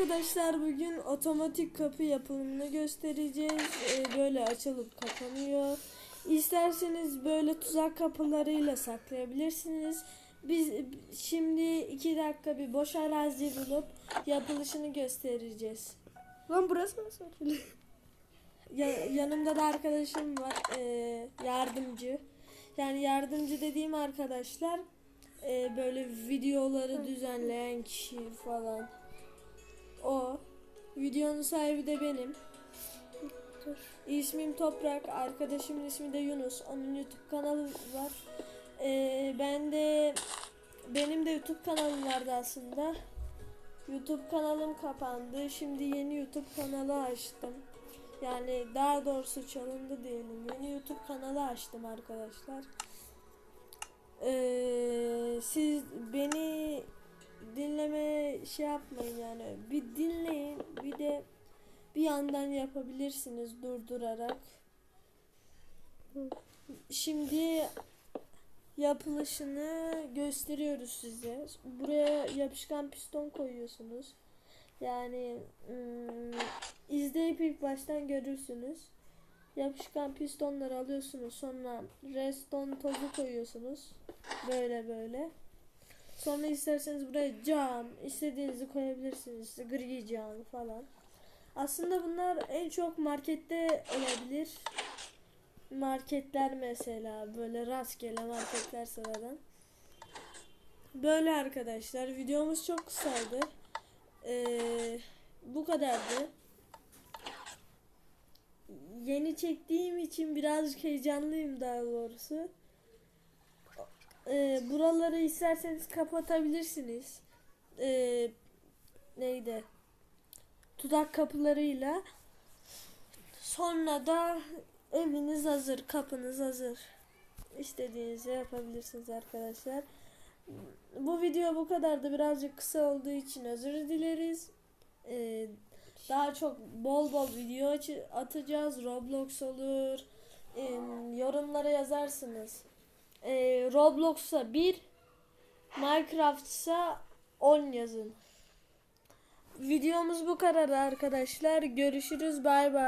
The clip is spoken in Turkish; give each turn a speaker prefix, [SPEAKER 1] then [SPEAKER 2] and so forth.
[SPEAKER 1] arkadaşlar bugün otomatik kapı yapımını göstereceğiz. Ee, böyle açılıp kapanıyor. İsterseniz böyle tuzak kapılarıyla saklayabilirsiniz. Biz şimdi iki dakika bir boş arazi bulup yapılışını göstereceğiz.
[SPEAKER 2] Lan burası nasıl açılıyor?
[SPEAKER 1] Ya- yanımda da arkadaşım var ee, yardımcı. Yani yardımcı dediğim arkadaşlar ee, böyle videoları düzenleyen kişi falan. O. Videonun sahibi de benim.
[SPEAKER 2] Dur.
[SPEAKER 1] İsmim Toprak, arkadaşımın ismi de Yunus. Onun YouTube kanalı var. Ee, ben de benim de YouTube kanalım vardı aslında. YouTube kanalım kapandı. Şimdi yeni YouTube kanalı açtım. Yani daha doğrusu çalındı diyelim. Yeni YouTube kanalı açtım arkadaşlar. Ee, siz beni şey yapmayın yani. Bir dinleyin, bir de bir yandan yapabilirsiniz durdurarak. Şimdi yapılışını gösteriyoruz size. Buraya yapışkan piston koyuyorsunuz. Yani ım, izleyip ilk baştan görürsünüz. Yapışkan pistonları alıyorsunuz. Sonra reston tozu koyuyorsunuz. Böyle böyle. Sonra isterseniz buraya cam, istediğinizi koyabilirsiniz. Gri cam falan. Aslında bunlar en çok markette olabilir. Marketler mesela böyle rastgele marketler sıradan. Böyle arkadaşlar videomuz çok kısaydı. Ee, bu kadardı. Yeni çektiğim için birazcık heyecanlıyım daha doğrusu. Ee, buraları isterseniz kapatabilirsiniz. Ee, neydi? Tudak kapılarıyla. Sonra da eviniz hazır, kapınız hazır. İstediğinizi yapabilirsiniz arkadaşlar. Bu video bu kadardı. Birazcık kısa olduğu için özür dileriz. Ee, daha çok bol bol video atacağız. Roblox olur. Ee, yorumlara yazarsınız. Ee, Roblox'a 1, Minecraft'sa 10 yazın. Videomuz bu kadar arkadaşlar. Görüşürüz. Bay bay.